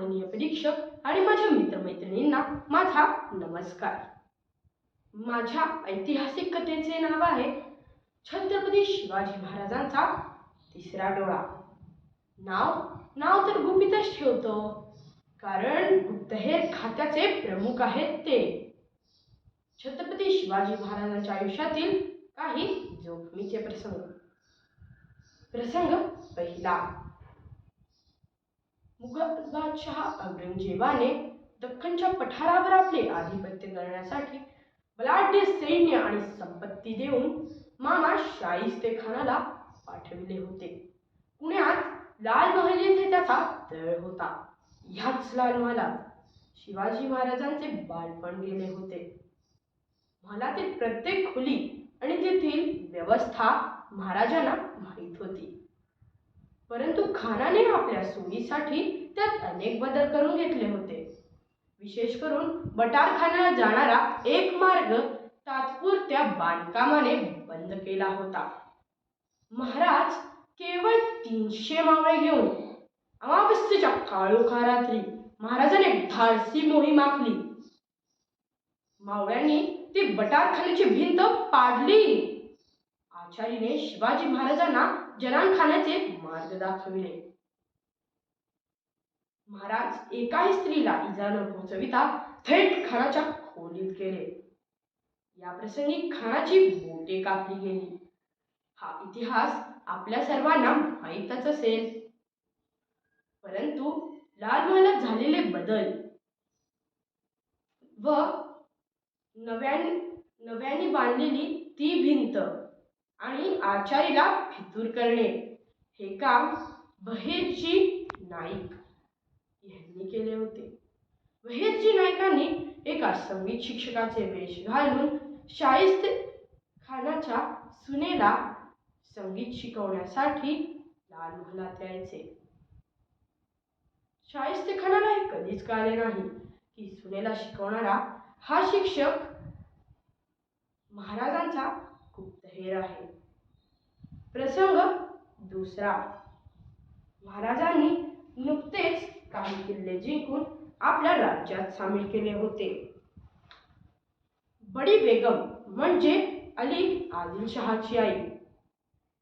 माननीय परीक्षक आणि माझ्या मित्रमैत्रिणींना माझा नमस्कार. माझ्या ऐतिहासिक कथेचे नाव आहे छत्रपती शिवाजी महाराजांचा तिसरा डोळा. नाव नाव तर गुपितच ठेवतो कारण गुप्तहेर खात्याचे प्रमुख आहेत ते. छत्रपती शिवाजी महाराजांच्या आयुष्यातील काही जोखमीचे प्रसंग. प्रसंग पहिला. मुघल बादशहा औरंगजेबाने दख्खनच्या पठारावर आपले आधिपत्य करण्यासाठी बलाढ्य सैन्य आणि संपत्ती देऊन मामा शाहिस्ते खानाला पाठविले होते. पुण्यात लाल महल येथे त्याचा तळ होता. ह्याच लाल महालात शिवाजी महाराजांचे बालपण गेले होते. महालातील प्रत्येक खोली आणि तेथील व्यवस्था महाराजांना माहीत होती. परंतु खानाने आपल्या सोयीसाठी त्यात अनेक बदल करून घेतले होते. विशेष करून बटारखान्याला जाणारा एक मार्ग तात्पुरत्या बांधकामाने बंद केला होता. महाराज केवळ तीनशे मावळे घेऊन अमावस्येच्या काळोखा रात्री महाराजाने धाडसी मोहीम आखली. मावळ्यांनी ती बटारखान्याची भिंत पाडली. आचार्यने शिवाजी महाराजांना जनानखान्याचे मार्ग दाखविले. महाराज एकाही स्त्रीला इजा न पोहोचविता थेट खानाच्या खोलीत गेले. या प्रसंगी खानाची बोटे कापली गेली. हा इतिहास आपल्या सर्वांना माहीतच असेल. परंतु लाल महालात झालेले बदल व नव्याने नव्याने बांधलेली ती भिंत आणि आचारीला फितूर करणे. हे काम बहेरजी नाईक यांनी केले होते. बहेरजी नाईकांनी एका संगीत शिक्षकाचे वेश घालून शाहिस्त खानाच्या सुनेला संगीत शिकवण्यासाठी लाल महालात यायचे. शाहिस्त खानाला हे कधीच कळले नाही की सुनेला शिकवणारा हा शिक्षक महाराजांचा गुप्तहेर आहे. प्रसंग दुसरा. महाराजांनी नुकतेच काही किल्ले जिंकून आपल्या राज्यात सामील केले होते. बडी बेगम म्हणजे अली आदिलशहाची आई.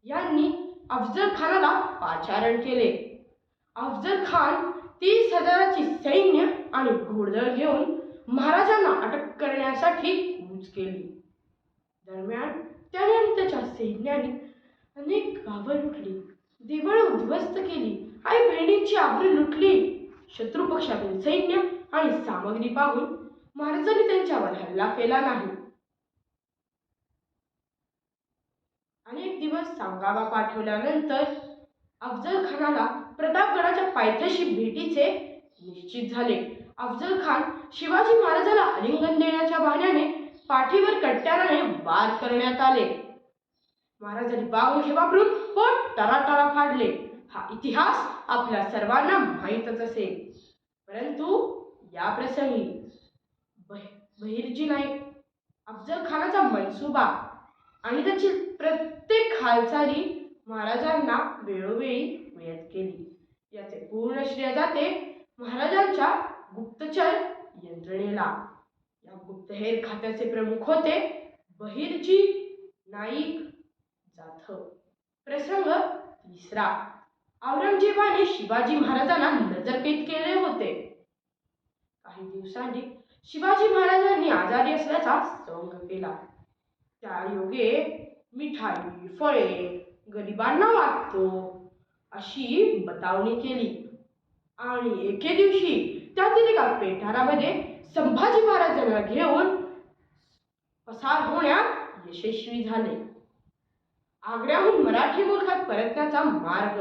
यांनी अफजल खानाला पाचारण केले. अफजल खान तीस हजाराची सैन्य आणि घोडदळ घेऊन महाराजांना अटक करण्यासाठी कूच केली. दरम्यान त्याने त्याच्या सैन्याने अनेक गावं लुटली. देवळं उद्ध्वस्त केली. आई बहिणींची आबरू लुटली. शत्रू पक्षातील सैन्य आणि सामग्री पाहून महाराजांनी त्यांच्यावर हल्ला केला नाही. अनेक दिवस सांगावा पाठवल्यानंतर अफजल खानाला प्रतापगडाच्या पायथ्याशी भेटीचे निश्चित झाले. अफजल खान शिवाजी महाराजाला आलिंगन देण्याच्या बहाण्याने पाठीवर कट्ट्याराने वार करण्यात आले. महाराजांनी बाहू हे वापरून पोट टराटरा फाडले. हा इतिहास आपल्या सर्वांना माहीतच असेल. परंतु या प्रसंगी बहिर्जी नाईक अफजल खानाचा मनसुबा आणि त्याची प्रत्येक हालचाली महाराजांना वेळोवेळी मयत केली याचे पूर्ण श्रेय जाते महाराजांच्या गुप्तचर यंत्रणेला. या गुप्तहेर खात्याचे प्रमुख होते बहिर्जी नाईक जाधव. प्रसंग तिसरा. औरंगजेबाने शिवाजी महाराजांना नजरकैद केले होते. काही दिवसांनी शिवाजी महाराजांनी आजारी असल्याचा संग केला. त्या योगे मिठाई फळे गरिबांना वाटतो अशी बतावणी केली. आणि एके दिवशी त्यातील एका पेठारामध्ये संभाजी महाराजांना घेऊन पसार होण्यात यशस्वी झाले. आग्र्याहून मराठी मुलखात परतण्याचा मार्ग.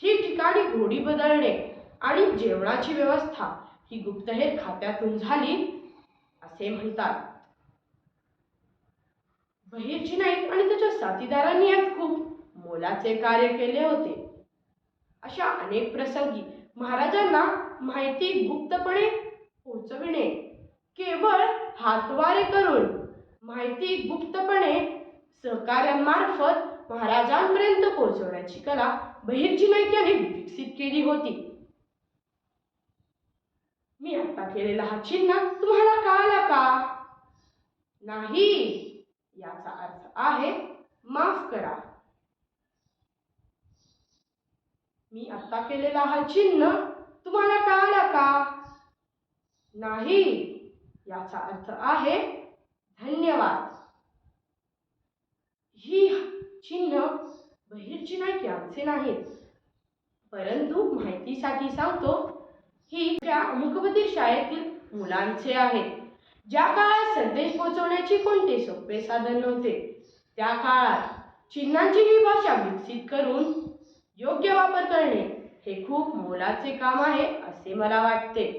ठिकठिकाणी घोडी बदलणे आणि जेवणाची व्यवस्था ही गुप्तहेर खात्यातून झाली असे म्हणतात. बहिर्जी नाईक आणि त्याच्या साथीदारांनी यात खूप मोलाचे कार्य केले होते. अशा अनेक प्रसंगी महाराजांना माहिती गुप्तपणे पोचविणे केवळ हातवारे करून माहिती गुप्तपणे सहकार्यांमार्फत महाराजांपर्यंत पोहोचवण्याची कला बहिर्जी नाईक यांनी विकसित केली होती. मी आता केलेला हा चिन्ह तुम्हाला कळाला का? नाही याचा अर्थ आहे माफ करा. मी आता केलेला हा चिन्ह तुम्हाला कळाला का? नाही याचा अर्थ आहे धन्यवाद. चिन्ह बहिरची नाही की आमचे नाहीत परंतु माहितीसाठी सांगतो ही त्या अमुकबधीर शाळेतील मुलांचे आहेत. ज्या काळात संदेश पोहोचवण्याचे कोणते सोपे साधन नव्हते त्या काळात चिन्हांची ही भाषा विकसित करून योग्य वापर करणे हे खूप मोलाचे काम आहे असे मला वाटते.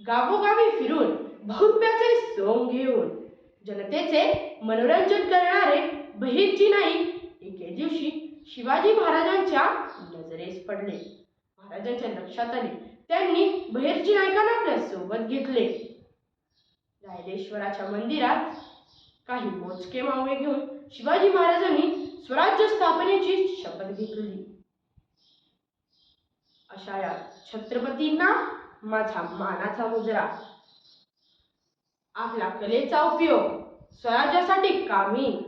गावोगावी फिरून बहुरुपयाचे सोंग घेऊन जनतेचे मनोरंजन करणारे बहिरजी नाईक एके दिवशी शिवाजी महाराजांच्या नजरेस पडले. महाराजांच्या लक्षात आले. त्यांनी बहिरजी नायकांना आपल्यासोबत घेतले. रायलेश्वराच्या मंदिरात काही मोजके मावळे घेऊन शिवाजी महाराजांनी स्वराज्य स्थापनेची शपथ घेतली. अशा या छत्रपतींना माझा मानाचा मुजरा. आपला कलेचा उपयोग स्वराज्यासाठी कामी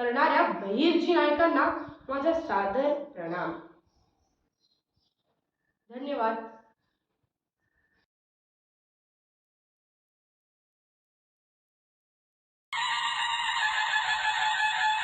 करणाऱ्या बहिर्जी नायकांना माझा सादर प्रणाम. धन्यवाद.